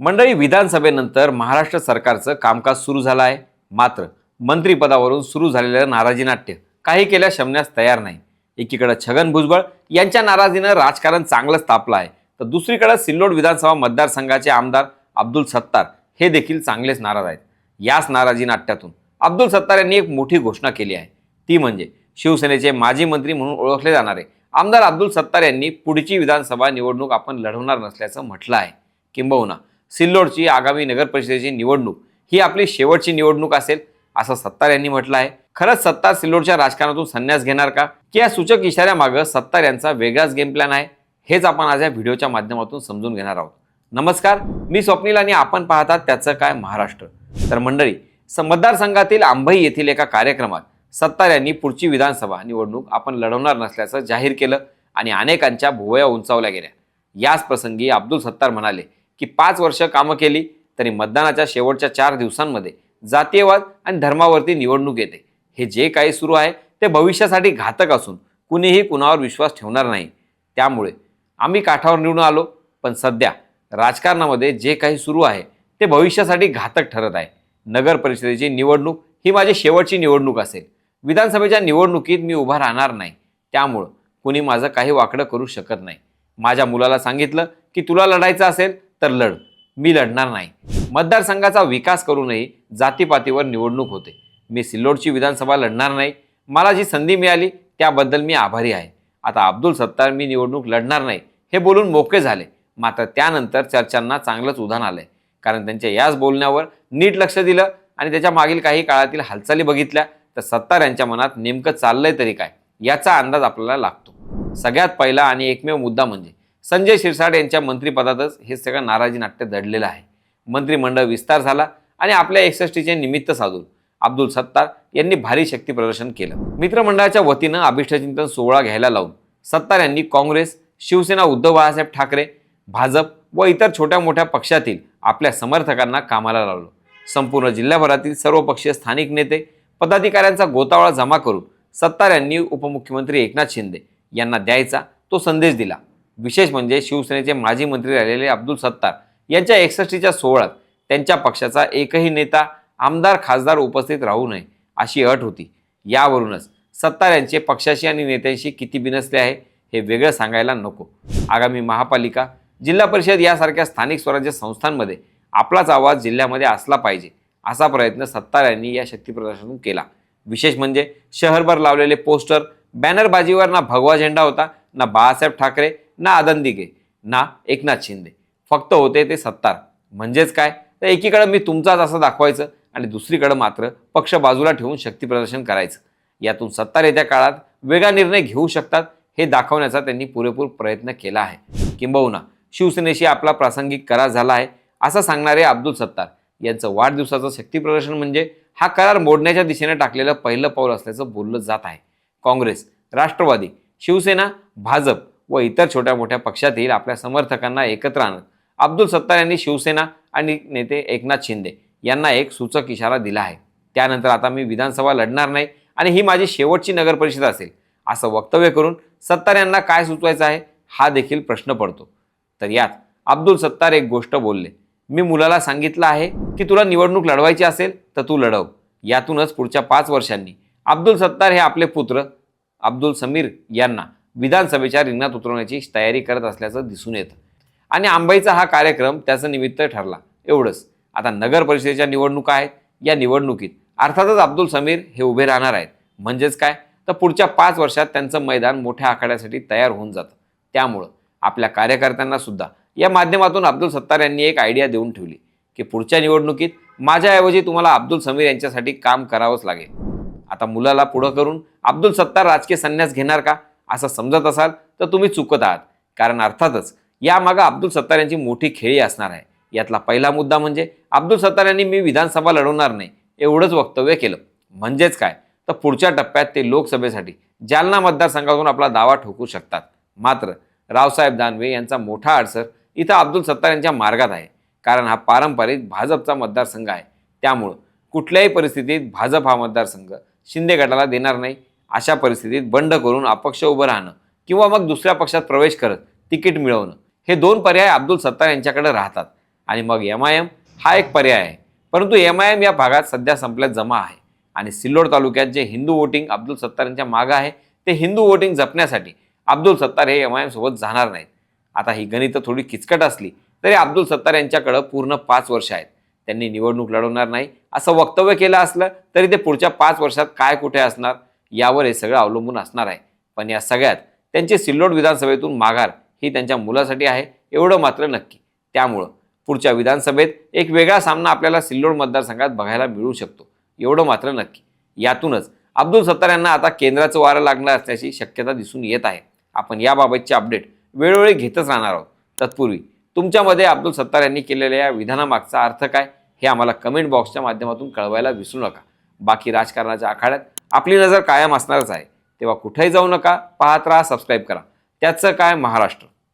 मंडळी विधानसभेनंतर महाराष्ट्र सरकारचं कामकाज सुरू झालं आहे. मात्र मंत्रिपदावरून सुरू झालेलं नाराजी नाट्य काही केल्या शमण्यास तयार नाही. एकीकडं छगन भुजबळ यांच्या नाराजीनं राजकारण चांगलंच तापलं आहे. तर दुसरीकडं सिल्लोड विधानसभा मतदारसंघाचे आमदार अब्दुल सत्तार हे देखील चांगलेच नाराज आहेत. याच नाराजी नाट्यातून अब्दुल सत्तार यांनी एक मोठी घोषणा केली आहे. ती म्हणजे शिवसेनेचे माजी मंत्री म्हणून ओळखले जाणारे आमदार अब्दुल सत्तार यांनी पुढची विधानसभा निवडणूक आपण लढवणार नसल्याचं म्हटलं आहे. किंबहुना सिल्लोडची आगामी नगरपरिषदेची निवडणूक ही आपली शेवटची निवडणूक असेल असं सत्तार यांनी म्हटलं आहे. खरंच सत्तार सिल्लोडच्या राजकारणातून संन्यास घेणार का? की या सूचक इशाऱ्यामागं सत्तार यांचा वेगळाच गेम प्लॅन आहे? हेच आपण आज या व्हिडिओच्या माध्यमातून समजून घेणार आहोत. नमस्कार मी स्वप्नील आणि आपण पाहतात त्याचं काय महाराष्ट्र. तर मंडळी मतदारसंघातील आंबई येथील एका कार्यक्रमात सत्तार यांनी पुढची विधानसभा निवडणूक आपण लढवणार नसल्याचं जाहीर केलं आणि अनेकांच्या भुवया उंचावल्या गेल्या. याच प्रसंगी अब्दुल सत्तार म्हणाले की पाच वर्ष कामं केली तरी मतदानाच्या शेवटच्या चार दिवसांमध्ये जातीयवाद आणि धर्मावरती निवडणूक येते. हे जे काही सुरू आहे ते भविष्यासाठी घातक असून कुणीही कुणावर विश्वास ठेवणार नाही. त्यामुळे आम्ही काठावर निवडून आलो पण सध्या राजकारणामध्ये जे काही सुरू आहे ते भविष्यासाठी घातक ठरत आहे. नगर परिषदेची निवडणूक ही माझी शेवटची निवडणूक असेल. विधानसभेच्या निवडणुकीत मी उभा राहणार नाही. त्यामुळं कुणी माझं काही वाकडं करू शकत नाही. माझ्या मुलाला सांगितलं की तुला लढायचं असेल तर लढ. मी लढणार नाही. मतदारसंघाचा विकास करूनही जातीपातीवर निवडणूक होते. मी सिल्लोडची विधानसभा लढणार नाही. मला जी संधी मिळाली त्याबद्दल मी आभारी आहे. आता अब्दुल सत्तार मी निवडणूक लढणार नाही हे बोलून मोकळे झाले. मात्र त्यानंतर चर्चांना चांगलंच उधाण आलंय. कारण त्यांच्या याच बोलण्यावर नीट लक्ष दिलं आणि त्याच्या मागील काही काळातील हालचाली बघितल्या तर सत्तार यांच्या मनात नेमकं चाललंय तरी काय? याचा अंदाज आपल्याला लागतो. सगळ्यात पहिला आणि एकमेव मुद्दा म्हणजे संजय शिरसाट यांच्या मंत्रिपदातच हे सगळं नाराजी नाट्य दडलेलं आहे. मंत्रिमंडळ विस्तार झाला आणि आपल्या एकसष्टीचे निमित्त साधून अब्दुल सत्तार यांनी भारी शक्ती प्रदर्शन केलं. मित्रमंडळाच्या वतीनं अभिष्टचिंतन सोहळा घ्यायला लावून सत्तार यांनी काँग्रेस शिवसेना उद्धव बाळासाहेब ठाकरे भाजप व इतर छोट्या मोठ्या पक्षातील आपल्या समर्थकांना कामाला लावलं. संपूर्ण जिल्ह्याभरातील सर्व पक्षीय स्थानिक नेते पदाधिकाऱ्यांचा गोतावळा जमा करून सत्तार यांनी उपमुख्यमंत्री एकनाथ शिंदे यांना द्यायचा तो संदेश दिला. विशेष म्हणजे शिवसेनेचे माजी मंत्री राहिलेले अब्दुल सत्तार यांच्या एकसष्टीच्या सोहळ्यात त्यांच्या पक्षाचा एकही नेता आमदार खासदार उपस्थित राहू नये अशी अट होती. यावरूनच सत्तार यांचे पक्षाशी आणि नेत्यांशी किती बिनसले आहे हे वेगळं सांगायला नको. आगामी महापालिका जिल्हा परिषद यासारख्या स्थानिक स्वराज्य संस्थांमध्ये आपलाच आवाज जिल्ह्यामध्ये असला पाहिजे असा प्रयत्न सत्तार यांनी या शक्तीप्रदर्शनातून केला. विशेष म्हणजे शहरभर लावलेले पोस्टर बॅनरबाजीवर ना भगवा झेंडा होता ना बाळासाहेब ठाकरे ना आदंदिगे ना एकनाथ शिंदे. फक्त होते ते सत्तार. म्हणजेच काय? तर एकीकडे मी तुमचाच असं दाखवायचं आणि दुसरीकडे मात्र पक्ष बाजूला ठेवून शक्तीप्रदर्शन करायचं. यातून सत्तार येत्या काळात वेगळा निर्णय घेऊ शकतात हे दाखवण्याचा त्यांनी पुरेपूर प्रयत्न केला आहे. किंबहुना शिवसेनेशी आपला प्रासंगिक करार झाला आहे असं सांगणारे अब्दुल सत्तार. यांचं वाढदिवसाचं शक्तीप्रदर्शन म्हणजे हा करार मोडण्याच्या दिशेने टाकलेलं पहिलं पाऊल असल्याचं बोललं जात आहे. काँग्रेस राष्ट्रवादी शिवसेना भाजप व इतर छोट्या मोठ्या पक्षातील आपल्या समर्थकांना एकत्र आणत. अब्दुल सत्तार यांनी शिवसेना आणि नेते एकनाथ शिंदे यांना एक सूचक इशारा दिला आहे. त्यानंतर आता मी विधानसभा लढणार नाही आणि ही माझी शेवटची नगरपरिषद असेल. असं वक्तव्य करून सत्तार यांना काय सुचवायचं आहे हा देखील प्रश्न पडतो. तर यात अब्दुल सत्तार एक गोष्ट बोलले. मी मुलाला सांगितलं आहे की तुला निवडणूक लढवायची असेल तर तू लढव. यातूनच पुढच्या पाच वर्षांनी अब्दुल सत्तार हे आपले पुत्र अब्दुल समीर यांना विधानसभेच्या रिंगणात उतरवण्याची तयारी करत असल्याचं दिसून येतं. आणि आंबाईचा हा कार्यक्रम त्याचं निमित्त ठरला. एवढंच. आता नगर परिषदेच्या निवडणुका आहेत. या निवडणुकीत अर्थातच अब्दुल समीर हे उभे राहणार आहेत. म्हणजेच काय? तर पुढच्या पाच वर्षात त्यांचं मैदान मोठ्या आखाड्यासाठी तयार होऊन जातं. त्यामुळं आपल्या कार्यकर्त्यांना सुद्धा या माध्यमातून अब्दुल सत्तार यांनी एक आयडिया देऊन ठेवली की पुढच्या निवडणुकीत माझ्याऐवजी तुम्हाला अब्दुल समीर यांच्यासाठी काम करावंच लागेल. आता मुलाला पुढं करून अब्दुल सत्तार राजकीय संन्यास घेणार का? असं समजत असाल तर तुम्ही चुकत आहात. कारण अर्थातच यामागं अब्दुल सत्तार यांची मोठी खेळी असणार आहे. यातला पहिला मुद्दा म्हणजे अब्दुल सत्तार यांनी मी विधानसभा लढवणार नाही एवढंच वक्तव्य केलं. म्हणजेच काय? तर पुढच्या टप्प्यात ते लोकसभेसाठी जालना मतदारसंघातून आपला दावा ठोकू शकतात. मात्र रावसाहेब दानवे यांचा मोठा अडसर इथं अब्दुल सत्तार यांच्या मार्गात आहे. कारण हा पारंपरिक भाजपचा मतदारसंघ आहे. त्यामुळं कुठल्याही परिस्थितीत भाजप हा मतदारसंघ शिंदे गटाला देणार नाही. अशा परिस्थितीत बंड करून अपक्ष उभं राहणं किंवा मग दुसऱ्या पक्षात प्रवेश करत तिकीट मिळवणं हे दोन पर्याय अब्दुल सत्तार यांच्याकडे राहतात. आणि मग एम आय एम हा एक पर्याय आहे. परंतु एम आय एम या भागात सध्या संपल्यात जमा आहे. आणि सिल्लोड तालुक्यात जे हिंदू वोटिंग अब्दुल सत्तार यांच्या मागं आहे ते हिंदू वोटिंग जपण्यासाठी अब्दुल सत्तार हे एम आय एम सोबत जाणार नाहीत. आता ही गणितं थोडी किचकट असली तरी अब्दुल सत्तार यांच्याकडं पूर्ण पाच वर्ष आहेत. त्यांनी निवडणूक लढवणार नाही. असं वक्तव्य केलं असलं तरी ते पुढच्या पाच वर्षात काय कुठे असणार? यावर हे सगळं अवलंबून असणार आहे. पण या सगळ्यात त्यांची सिल्लोड विधानसभेतून माघार ही त्यांच्या मुलासाठी आहे एवढं मात्र नक्की. त्यामुळं पुढच्या विधानसभेत एक वेगळा सामना आपल्याला सिल्लोड मतदारसंघात बघायला मिळू शकतो. एवढं मात्र नक्की. यातूनच अब्दुल सत्तार यांना आता केंद्राचं वारं लागणार असल्याची शक्यता दिसून येत आहे. आपण याबाबतचे अपडेट वेळोवेळी घेतच राहणार आहोत. तत्पूर्वी तुमच्यामध्ये अब्दुल सत्तार यांनी केलेल्या या विधानामागचा अर्थ काय हे आम्हाला कमेंट बॉक्सच्या माध्यमातून कळवायला विसरू नका. बाकी राजकारणाच्या आखाड्यात आपली नजर कायम असणारच आहे. तेव्हा कुठेही जाऊ नका पाहत राहा सबस्क्राईब करा. त्याचं काय महाराष्ट्र?